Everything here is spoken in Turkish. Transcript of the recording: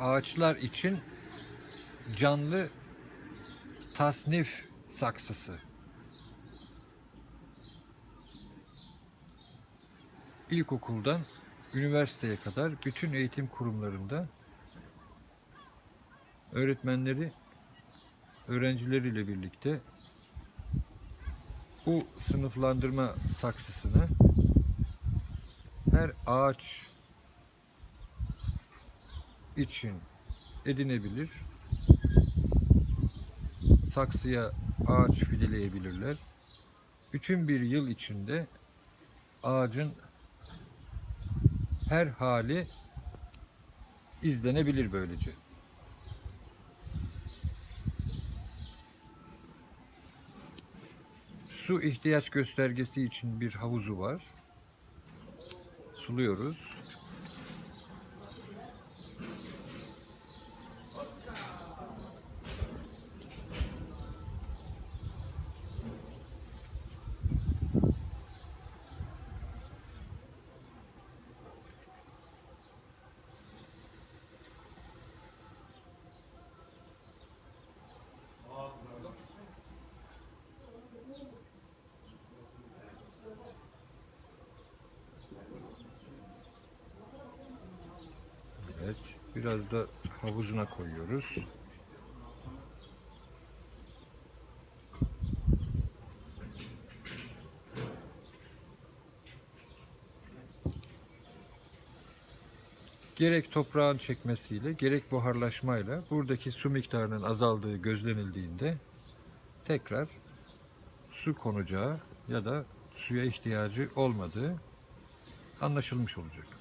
ağaçlar için canlı tasnif saksısı. İlkokuldan üniversiteye kadar bütün eğitim kurumlarında öğretmenleri öğrencileriyle birlikte bu sınıflandırma saksısını her ağaç için edinebilir. Saksıya ağaç fideleyebilirler. Bütün bir yıl içinde ağacın her hali izlenebilir böylece. Su ihtiyaç göstergesi için bir havuzu var. Suluyoruz. Biraz da havuzuna koyuyoruz. Gerek toprağın çekmesiyle gerek buharlaşmayla buradaki su miktarının azaldığı gözlenildiğinde tekrar su konacağı ya da suya ihtiyacı olmadığı anlaşılmış olacak.